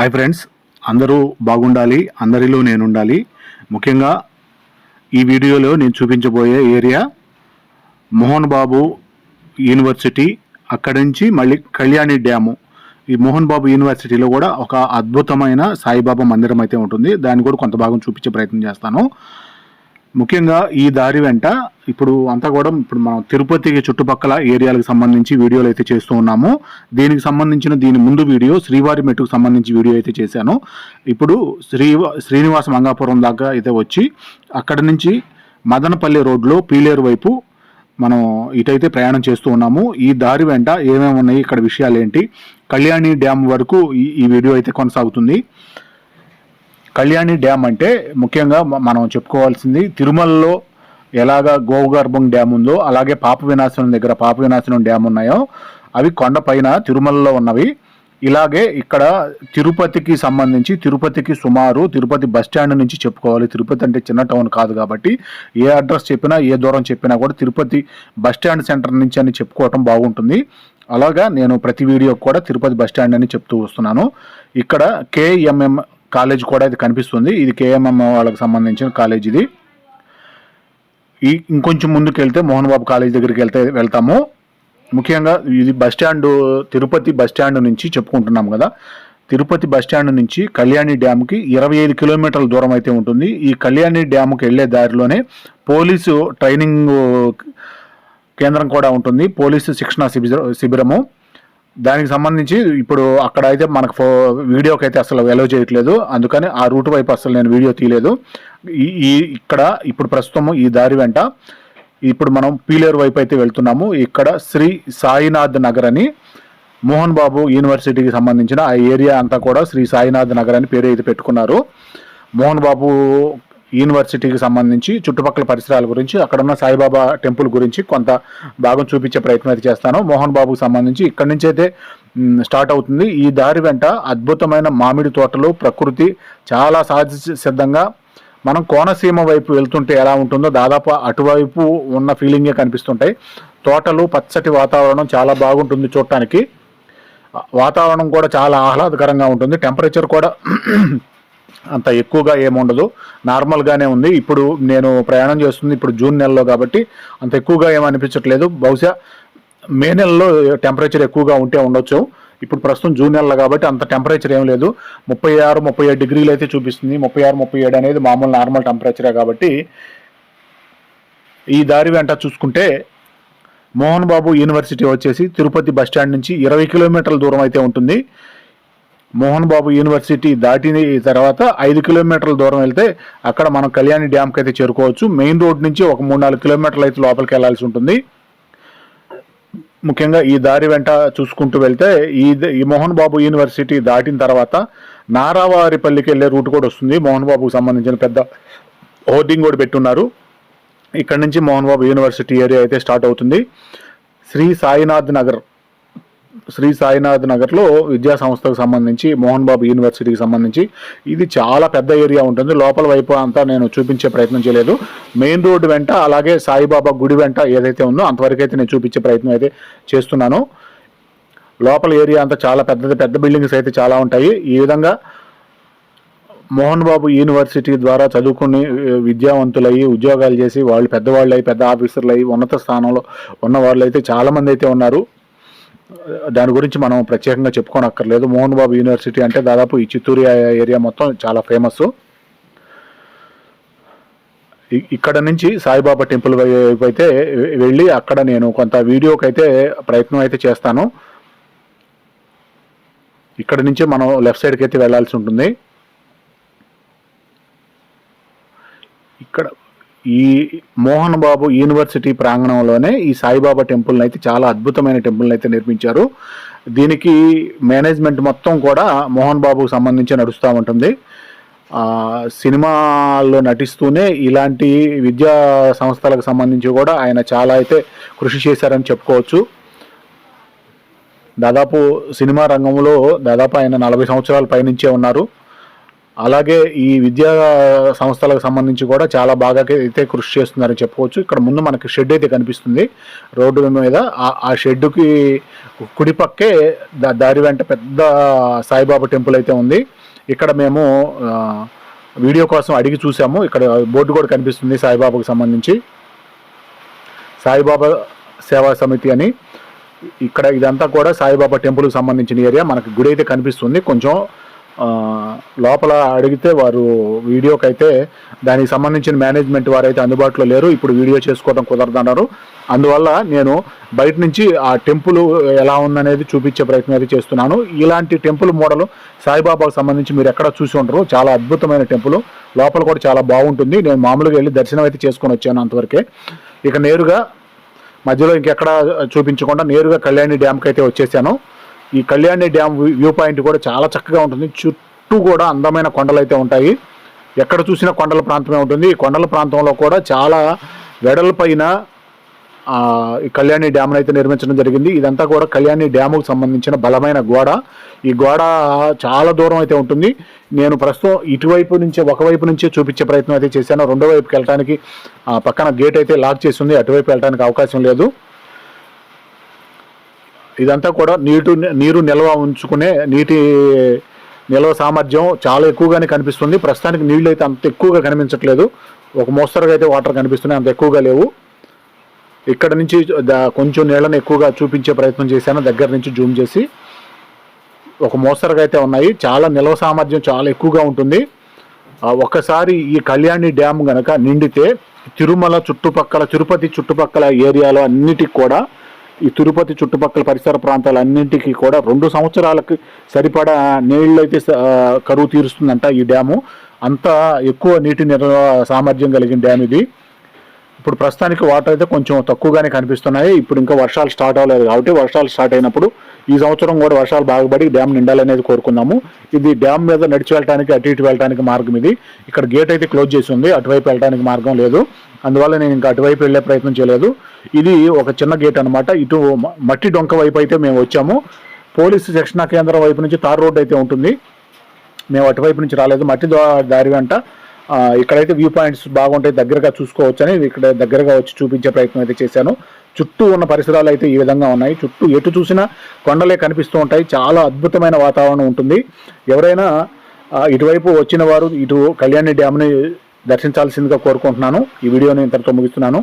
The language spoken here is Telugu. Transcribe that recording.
హాయ్ ఫ్రెండ్స్ అందరూ బాగుండాలి అందరిలో నేను ఉండాలి ముఖ్యంగా ఈ వీడియోలో నేను చూపించబోయే ఏరియా మోహన్ బాబు యూనివర్సిటీ అక్కడి నుంచి మళ్ళీ కళ్యాణి డ్యాము. ఈ మోహన్ బాబు యూనివర్సిటీలో కూడా ఒక అద్భుతమైన సాయిబాబా మందిరం అయితే ఉంటుంది. దాన్ని కూడా కొంత భాగం చూపించే ప్రయత్నం చేస్తాను. ముఖ్యంగా ఈ దారి వెంట ఇప్పుడు అంతా కూడా ఇప్పుడు మనం తిరుపతికి చుట్టుపక్కల ఏరియాలకు సంబంధించి వీడియోలు అయితే చేస్తూ ఉన్నాము. దీనికి సంబంధించిన దీని ముందు వీడియో శ్రీవారి మెట్టుకు సంబంధించి వీడియో అయితే చేశాను. ఇప్పుడు శ్రీ శ్రీనివాస మంగాపురం దాకా అయితే వచ్చి అక్కడి నుంచి మదనపల్లి రోడ్లో పీలేరు వైపు మనం ఇటైతే ప్రయాణం చేస్తూ ఉన్నాము. ఈ దారి వెంట ఏమేమి ఉన్నాయి ఇక్కడ విషయాలు ఏంటి కళ్యాణి డ్యామ్ వరకు ఈ ఈ వీడియో అయితే కొనసాగుతుంది. కళ్యాణి డ్యామ్ అంటే ముఖ్యంగా మనం చెప్పుకోవాల్సింది తిరుమలలో ఎలాగ గోగర్భం డ్యామ్ ఉందో అలాగే పాప వినాశనం దగ్గర పాప వినాశనం డ్యామ్ ఉన్నాయో అవి కొండపైన తిరుమలలో ఉన్నవి. ఇలాగే ఇక్కడ తిరుపతికి సంబంధించి తిరుపతికి సుమారు తిరుపతి బస్ స్టాండ్ నుంచి చెప్పుకోవాలి. తిరుపతి అంటే చిన్న టౌన్ కాదు కాబట్టి ఏ అడ్రస్ చెప్పినా ఏ దూరం చెప్పినా కూడా తిరుపతి బస్ స్టాండ్ సెంటర్ నుంచి అని చెప్పుకోవటం బాగుంటుంది. అలాగా నేను ప్రతి వీడియో కూడా తిరుపతి బస్ స్టాండ్ అని చెప్తూ వస్తున్నాను. ఇక్కడ కేఎంఎం కాలేజ్ కూడా ఇది కనిపిస్తుంది. ఇది కేఎంఎం వాళ్ళకి సంబంధించిన కాలేజ్ ఇది. ఈ ఇంకొంచెం ముందుకు వెళ్తే మోహన్ బాబు కాలేజ్ దగ్గరికి వెళ్తే వెళ్తాము. ముఖ్యంగా ఇది bus stand Tirupati bus stand నుంచి చెప్పుకుంటున్నాం కదా. తిరుపతి బస్ స్టాండ్ నుంచి కళ్యాణి డ్యామ్కి ఇరవై ఐదు కిలోమీటర్ల దూరం అయితే ఉంటుంది. ఈ కళ్యాణి డ్యామ్కి వెళ్ళే దారిలోనే పోలీసు ట్రైనింగ్ కేంద్రం కూడా ఉంటుంది. పోలీసు శిక్షణ శిబిర శిబిరము. దానికి సంబంధించి ఇప్పుడు అక్కడ అయితే మనకు ఫో వీడియోకి అయితే అసలు ఎలో చేయట్లేదు. అందుకని ఆ రూట్ వైపు అసలు నేను వీడియో తీయలేదు. ఈ ఈ ఇక్కడ ఇప్పుడు ప్రస్తుతము ఈ దారి వెంట ఇప్పుడు మనం పీలేరు వైపు అయితే వెళ్తున్నాము. ఇక్కడ శ్రీ సాయినాథ్ నగర్ అని మోహన్ బాబు యూనివర్సిటీకి సంబంధించిన ఆ ఏరియా అంతా కూడా శ్రీ సాయినాథ్ నగర్ అని పేరు అయితే పెట్టుకున్నారు. మోహన్ బాబు యూనివర్సిటీకి సంబంధించి చుట్టుపక్కల పరిసరాల గురించి అక్కడ ఉన్న సాయిబాబా టెంపుల్ గురించి కొంత భాగం చూపించే ప్రయత్నం అయితే చేస్తాను. మోహన్ బాబుకు సంబంధించి ఇక్కడి నుంచి అయితే స్టార్ట్ అవుతుంది. ఈ దారి వెంట అద్భుతమైన మామిడి తోటలు ప్రకృతి చాలా సహజ సిద్ధంగా. మనం కోనసీమ వైపు వెళ్తుంటే ఎలా ఉంటుందో దాదాపు అటువైపు ఉన్న ఫీలింగే కనిపిస్తుంటాయి. తోటలు పచ్చటి వాతావరణం చాలా బాగుంటుంది చూడటానికి. వాతావరణం కూడా చాలా ఆహ్లాదకరంగా ఉంటుంది. టెంపరేచర్ కూడా అంత ఎక్కువగా ఏముండదు. నార్మల్గానే ఉంది. ఇప్పుడు నేను ప్రయాణం చేస్తుంది ఇప్పుడు జూన్ నెలలో కాబట్టి అంత ఎక్కువగా ఏమనిపించట్లేదు బహుశా మే నెలలో టెంపరేచర్ ఎక్కువగా ఉంటే ఉండొచ్చు. ఇప్పుడు ప్రస్తుతం జూన్ నెలలో కాబట్టి అంత టెంపరేచర్ ఏం లేదు. ముప్పై ఆరు ముప్పై ఏడు డిగ్రీలు అయితే చూపిస్తుంది. ముప్పై ఆరు ముప్పై ఏడు అనేది మామూలు నార్మల్ టెంపరేచరే కాబట్టి ఈ దారి వెంట చూసుకుంటే మోహన్ బాబు యూనివర్సిటీ వచ్చేసి తిరుపతి బస్ స్టాండ్ నుంచి ఇరవై కిలోమీటర్ల దూరం అయితే ఉంటుంది. మోహన్ బాబు యూనివర్సిటీ దాటిన తర్వాత ఐదు కిలోమీటర్ల దూరం వెళ్తే అక్కడ మనం కళ్యాణి డ్యామ్కి అయితే చేరుకోవచ్చు. మెయిన్ రోడ్ నుంచి ఒక మూడు నాలుగు కిలోమీటర్లు అయితే లోపలికి వెళ్ళాల్సి ఉంటుంది. ముఖ్యంగా ఈ దారి వెంట చూసుకుంటూ వెళ్తే ఈ ద- ఈ మోహన్ బాబు యూనివర్సిటీ దాటిన తర్వాత నారావారిపల్లికి వెళ్ళే రూట్ కూడా వస్తుంది. మోహన్ బాబుకు సంబంధించిన పెద్ద హోర్డింగ్ కూడా పెట్టున్నారు. ఇక్కడ నుంచి మోహన్ బాబు యూనివర్సిటీ ఏరియా అయితే స్టార్ట్ అవుతుంది. శ్రీ సాయినాథ్ నగర్ శ్రీ సాయినాథ్ నగర్లో విద్యా సంస్థకు సంబంధించి మోహన్ బాబు యూనివర్సిటీకి సంబంధించి ఇది చాలా పెద్ద ఏరియా ఉంటుంది. లోపల వైపు అంతా నేను చూపించే ప్రయత్నం చేయలేదు. మెయిన్ రోడ్డు వెంట అలాగే సాయిబాబా గుడి వెంట ఏదైతే ఉందో అంతవరకు అయితే నేను చూపించే ప్రయత్నం అయితే చేస్తున్నాను. లోపల ఏరియా అంతా చాలా పెద్దది. పెద్ద బిల్డింగ్స్ అయితే చాలా ఉంటాయి. ఈ విధంగా మోహన్ బాబు యూనివర్సిటీ ద్వారా చదువుకుని విద్యావంతులయ్యి ఉద్యోగాలు చేసి వాళ్ళు పెద్దవాళ్ళు అయ్యి పెద్ద ఆఫీసర్లు అయ్యి ఉన్నత స్థానంలో ఉన్న వాళ్ళు అయితే చాలామంది అయితే ఉన్నారు. దాని గురించి మనం ప్రత్యేకంగా చెప్పుకోనక్కర్లేదు. మోహన్ బాబు యూనివర్సిటీ అంటే దాదాపు ఈ చిత్తూరు ఏరియా మొత్తం చాలా ఫేమస్ ఇక్కడ నుంచి సాయిబాబా టెంపుల్ వైపు అయితే వెళ్ళి అక్కడ నేను కొంత వీడియోకి అయితే ప్రయత్నం అయితే చేస్తాను. ఇక్కడ నుంచి మనం లెఫ్ట్ సైడ్కి అయితే వెళ్ళాల్సి ఉంటుంది. ఇక్కడ ఈ మోహన్ బాబు యూనివర్సిటీ ప్రాంగణంలోనే ఈ సాయిబాబా టెంపుల్ని అయితే చాలా అద్భుతమైన టెంపుల్ని అయితే నిర్మించారు. దీనికి మేనేజ్మెంట్ మొత్తం కూడా మోహన్ బాబుకు సంబంధించి నడుస్తూ ఉంటుంది. సినిమాల్లో నటిస్తూనే ఇలాంటి విద్యా సంస్థలకు సంబంధించి కూడా ఆయన చాలా అయితే కృషి చేశారని చెప్పుకోవచ్చు. దాదాపు సినిమా రంగంలో దాదాపు ఆయన నలభై సంవత్సరాల పైనుంచే ఉన్నారు. అలాగే ఈ విద్యా సంస్థలకు సంబంధించి కూడా చాలా బాగా అయితే కృషి చేస్తున్నారని చెప్పుకోవచ్చు. ఇక్కడ ముందు మనకి షెడ్ అయితే కనిపిస్తుంది. రోడ్డు మీద ఆ- షెడ్డుకి కుడిపక్కే దారి వెంట పెద్ద సాయిబాబా టెంపుల్ అయితే ఉంది. ఇక్కడ మేము వీడియో కోసం అడిగి చూసాము. ఇక్కడ బోర్డు కూడా కనిపిస్తుంది సాయిబాబాకు సంబంధించి. సాయిబాబా సేవా సమితి అని. ఇక్కడ ఇదంతా కూడా సాయిబాబా టెంపుల్కి సంబంధించిన ఏరియా. మనకి గుడి అయితే కనిపిస్తుంది. కొంచెం లోపల అడిగితే వారు వీడియోకి అయితే దానికి సంబంధించిన మేనేజ్మెంట్ వారు అయితే అందుబాటులో లేరు. ఇప్పుడు వీడియో చేసుకోవడం కుదరదన్నారు. అందువల్ల నేను బయట నుంచి ఆ టెంపుల్ ఎలా ఉందనేది చూపించే ప్రయత్నం అయితే చేస్తున్నాను. ఇలాంటి టెంపుల్ మోడల్ సాయిబాబాకు సంబంధించి మీరు ఎక్కడ చూసి ఉండరు. చాలా అద్భుతమైన టెంపుల్. లోపల కూడా చాలా బాగుంటుంది. నేను మామూలుగా వెళ్ళి దర్శనం అయితే చేసుకొని వచ్చాను అంతవరకే. ఇక నేరుగా మధ్యలో ఇంకెక్కడ చూపించకుండా నేరుగా కళ్యాణి డ్యామ్కి అయితే వచ్చేసాను. ఈ కళ్యాణి డ్యామ్ వ్యూ- పాయింట్ కూడా చాలా చక్కగా ఉంటుంది. చుట్టూ కూడా అందమైన కొండలు అయితే ఉంటాయి. ఎక్కడ చూసినా కొండల ప్రాంతమే ఉంటుంది. ఈ కొండల ప్రాంతంలో కూడా చాలా వెడల్పైన ఈ కళ్యాణి డ్యామ్ అయితే నిర్మించడం జరిగింది. ఇదంతా కూడా కళ్యాణి డ్యాముకు సంబంధించిన బలమైన గోడ. ఈ గోడ చాలా దూరం అయితే ఉంటుంది. నేను ప్రస్తుతం ఇటువైపు నుంచే ఒకవైపు నుంచే చూపించే ప్రయత్నం అయితే చేశాను. రెండో వైపుకి వెళ్ళడానికి పక్కన గేట్ అయితే లాక్ చేసి ఉంది. అటువైపు వెళ్ళడానికి అవకాశం లేదు. ఇదంతా కూడా నీటు నీరు నిల్వ ఉంచుకునే నీటి నిల్వ సామర్థ్యం చాలా ఎక్కువగానే కనిపిస్తుంది. ప్రస్తుతానికి నీళ్ళు అయితే అంత ఎక్కువగా కనిపించట్లేదు. ఒక మోస్తరుగా అయితే వాటర్ కనిపిస్తున్నాయి. అంత ఎక్కువగా లేవు. ఇక్కడ నుంచి కొంచెం నీళ్ళని ఎక్కువగా చూపించే ప్రయత్నం చేశాను. దగ్గర నుంచి జూమ్ చేసి. ఒక మోస్తరుగా అయితే ఉన్నాయి. చాలా నిల్వ సామర్థ్యం చాలా ఎక్కువగా ఉంటుంది. ఒక్కసారి ఈ కళ్యాణి డ్యామ్ గనక నిండితే తిరుమల చుట్టుపక్కల తిరుపతి చుట్టుపక్కల ఏరియాలో అన్నిటికి కూడా ఈ తిరుపతి చుట్టుపక్కల పరిసర ప్రాంతాలన్నింటికి కూడా రెండు సంవత్సరాలకు సరిపడా నీళ్ళు అయితే కరువు తీరుస్తుందంట ఈ డ్యాము. అంత ఎక్కువ నీటి నిల్వ సామర్థ్యం కలిగిన డ్యామ్ ఇది. ఇప్పుడు ప్రస్తుతానికి వాటర్ అయితే కొంచెం తక్కువగానే కనిపిస్తున్నాయి. ఇప్పుడు ఇంకా వర్షాలు స్టార్ట్ అవ్వలేదు కాబట్టి వర్షాలు స్టార్ట్ అయినప్పుడు ఈ సంవత్సరం కూడా వర్షాలు బాగుపడి డ్యామ్ నిండాలనేది కోరుకుందాము. ఇది డ్యామ్ మీద నడిచి వెళ్ళడానికి అటు ఇటు వెళ్ళడానికి మార్గం ఇది. ఇక్కడ గేట్ అయితే క్లోజ్ చేసి ఉంది. అటువైపు వెళ్ళడానికి మార్గం లేదు. అందువల్ల నేను ఇంకా అటువైపు వెళ్ళే ప్రయత్నం చేయలేదు. ఇది ఒక చిన్న గేట్ అన్నమాట. ఇటు మట్టి డొంక వైపు అయితే మేము వచ్చాము. పోలీసు శిక్షణా కేంద్రం వైపు నుంచి తార్ రోడ్ అయితే ఉంటుంది. మేము అటువైపు నుంచి రాలేదు. మట్టి దారి వెంట ఇక్కడైతే వ్యూ పాయింట్స్ బాగుంటాయి దగ్గరగా చూసుకోవచ్చని ఇక్కడ దగ్గరగా వచ్చి చూపించే ప్రయత్నం అయితే చేశాను. చుట్టూ ఉన్న పరిసరాలు అయితే ఈ విధంగా ఉన్నాయి. చుట్టూ ఎటు చూసినా కొండలే కనిపిస్తూ ఉంటాయి. చాలా అద్భుతమైన వాతావరణం ఉంటుంది. ఎవరైనా ఇటువైపు వచ్చిన వారు ఇటు కళ్యాణి డ్యామ్ని దర్శించాల్సిందిగా కోరుకుంటున్నాను. ఈ వీడియోని ఇంతటితో ముగిస్తున్నాను.